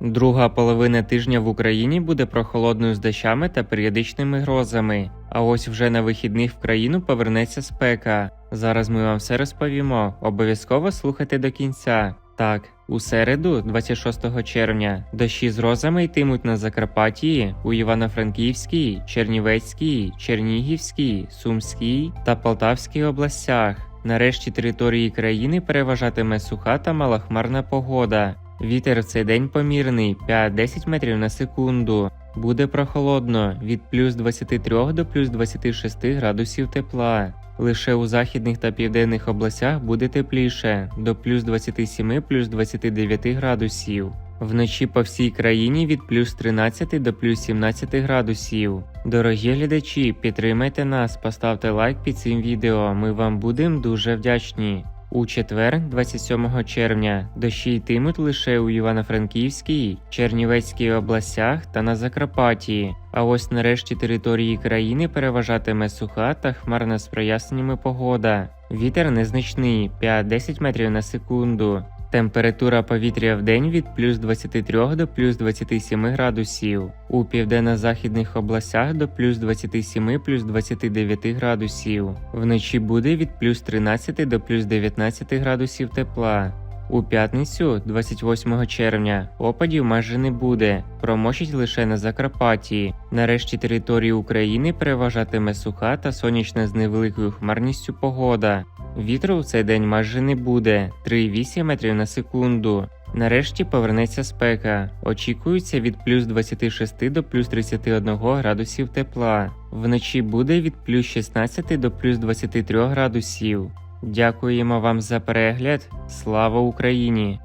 Друга половина тижня в Україні буде прохолодною з дощами та періодичними грозами. А ось вже на вихідних в країну повернеться спека. Зараз ми вам все розповімо. Обов'язково слухайте до кінця. Так, у середу, 26 червня, дощі з грозами йтимуть на Закарпатті, у Івано-Франківській, Чернівецькій, Чернігівській, Сумській та Полтавській областях. Нарешті території країни переважатиме суха та малохмарна погода. Вітер в цей день помірний 5-10 метрів на секунду. Буде прохолодно від плюс 23 до плюс 26 градусів тепла. Лише у західних та південних областях буде тепліше до плюс 27 плюс 29 градусів. Вночі по всій країні від плюс 13 до плюс 17 градусів. Дорогі глядачі, підтримайте нас, поставте лайк під цим відео. Ми вам будемо дуже вдячні. У четвер, 27 червня, дощі йтимуть лише у Івано-Франківській, Чернівецькій областях та на Закарпатті. А ось нарешті території країни переважатиме суха та хмарна з проясненнями погода. Вітер незначний 5-10 метрів на секунду. Температура повітря в день від плюс 23 до плюс 27 градусів, у південно-західних областях до плюс 27 плюс 29 градусів. Вночі буде від плюс 13 до плюс 19 градусів тепла. У п'ятницю, 28 червня, опадів майже не буде, промочить лише на Закарпатті. Нарешті території України переважатиме суха та сонячна з невеликою хмарністю погода. Вітру в цей день майже не буде 3,8 метрів на секунду. Нарешті повернеться спека. Очікується від плюс 26 до плюс 31 градусів тепла. Вночі буде від плюс 16 до плюс 23 градусів. Дякуємо вам за перегляд. Слава Україні!